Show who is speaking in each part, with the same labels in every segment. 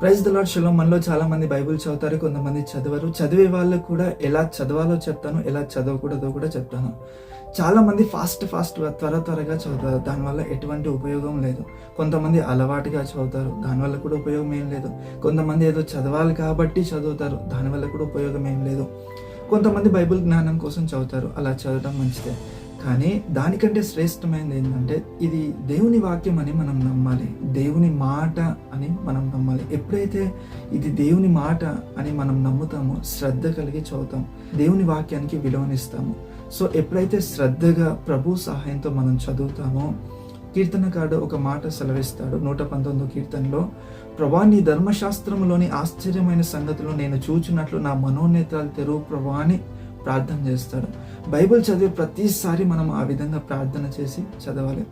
Speaker 1: Praise the Lord షలో మనలో చాలా మంది బైబిల్ చదువుతారు కొంతమంది చదవరు. చదివే వాళ్ళు కూడా ఎలా చదవాలో చెప్తాను ఎలా చదవకూడదో కూడా చెప్తాను. చాలా మంది ఫాస్ట్ ఫాస్ట్ త్వర త్వరగా చదువుతారు. దానివల్ల ఎటువంటి ఉపయోగం లేదు. కొంతమంది అలవాటుగా చదువుతారు. దానివల్ల కూడా ఉపయోగం ఏం లేదు. కొంతమంది ఏదో చదవాలి కాబట్టి చదువుతారు. దానివల్ల కూడా ఉపయోగం ఏం లేదు. కొంతమంది బైబిల్ జ్ఞానం కోసం చదువుతారు. అలా చదవడం మంచిదే. కానీ దానికంటే శ్రేష్టమైనది ఏంటంటే ఇది దేవుని వాక్యం అని మనం నమ్మాలి. దేవుని మాట అని మనం నమ్మాలి. ఎప్పుడైతే ఇది దేవుని మాట అని మనం నమ్ముతామో శ్రద్ధ కలిగి చదువుతాం. దేవుని వాక్యానికి విలువనిస్తాము సో ఎప్పుడైతే శ్రద్ధగా ప్రభు సహాయంతో మనం చదువుతామో కీర్తనకారుడు ఒక మాట సెలవిస్తాడు. నూట పంతొమ్మిదో కీర్తనలో ప్రభా నీ ధర్మశాస్త్రంలోని ఆశ్చర్యమైన సంగతులు నేను చూచినట్లు నా మనోనేత్రాలు తెరువు ప్రభాని ప్రార్థన చేస్తాడు బైబిల్ చదివే ప్రతిసారి మనం ఆ విధంగా ప్రార్థన చేసి చదవాలి.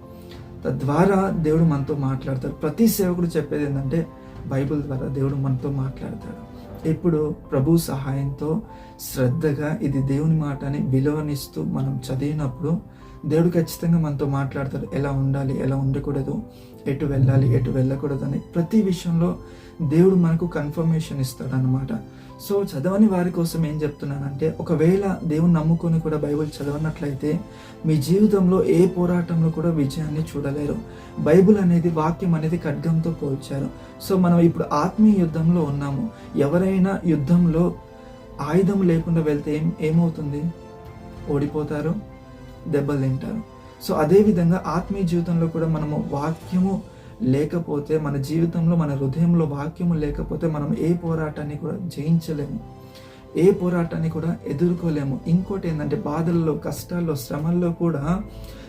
Speaker 1: తద్వారా దేవుడు మనతో మాట్లాడతాడు. ప్రతి సేవకుడు చెప్పేది ఏంటంటే బైబిల్ ద్వారా దేవుడు మనతో మాట్లాడతాడు. ఇప్పుడు ప్రభు సహాయంతో శ్రద్ధగా ఇది దేవుని మాట అని విలువనిస్తూ మనం చదివినప్పుడు దేవుడు ఖచ్చితంగా మనతో మాట్లాడతాడు. ఎలా ఉండాలి ఎలా ఉండకూడదు ఎటు వెళ్ళాలి ఎటు వెళ్ళకూడదు అని ప్రతి విషయంలో దేవుడు మనకు కన్ఫర్మేషన్ ఇస్తాడు అనమాట సో చదవని వారి కోసం ఏం చెప్తున్నానంటే ఒకవేళ దేవుని నమ్ముకొని కూడా బైబిల్ చదవనట్లయితే మీ జీవితంలో ఏ పోరాటంలో కూడా విజయాన్ని చూడలేరు. బైబిల్ అనేది వాక్యం అనేది ఖడ్గంతో పోల్చారు. సో మనం ఇప్పుడు ఆత్మీయ యుద్ధంలో ఉన్నాము. ఎవరైనా యుద్ధంలో ఆయుధం లేకుండా వెళ్తే ఏం ఏమవుతుంది? ఓడిపోతారు దెబ్బలు తింటారు సో అదేవిధంగా ఆత్మీయ జీవితంలో కూడా మనము వాక్యము లేకపోతే మన జీవితంలో మన హృదయంలో వాక్యము లేకపోతే మనం ఏ పోరాటాన్ని కూడా జయించలేము. ఏ పోరాటాన్ని కూడా ఎదుర్కోలేము. ఇంకోటి ఏంటంటే బాధల్లో కష్టాల్లో శ్రమల్లో కూడా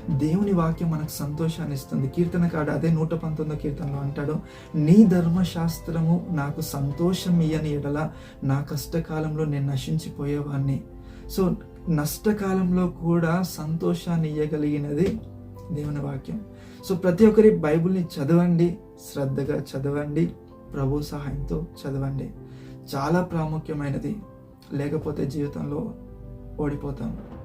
Speaker 1: దేవుని వాక్యం మనకు సంతోషాన్ని ఇస్తుంది. కీర్తనకాడు అదే నూట పంతొమ్మిదో కీర్తనలో అంటాడు నీ ధర్మశాస్త్రము నాకు సంతోషం ఇయ్యని ఎడల నా కష్టకాలంలో నేను నశించిపోయేవాడిని సో నష్టకాలంలో కూడా సంతోషాన్ని ఇయ్యగలిగినది దేవుని వాక్యం. సో ప్రతి ఒక్కరి బైబిల్ని చదవండి శ్రద్ధగా చదవండి ప్రభు సహాయంతో చదవండి. చాలా ప్రాముఖ్యమైనది. లేకపోతే జీవితంలో ఓడిపోతాం.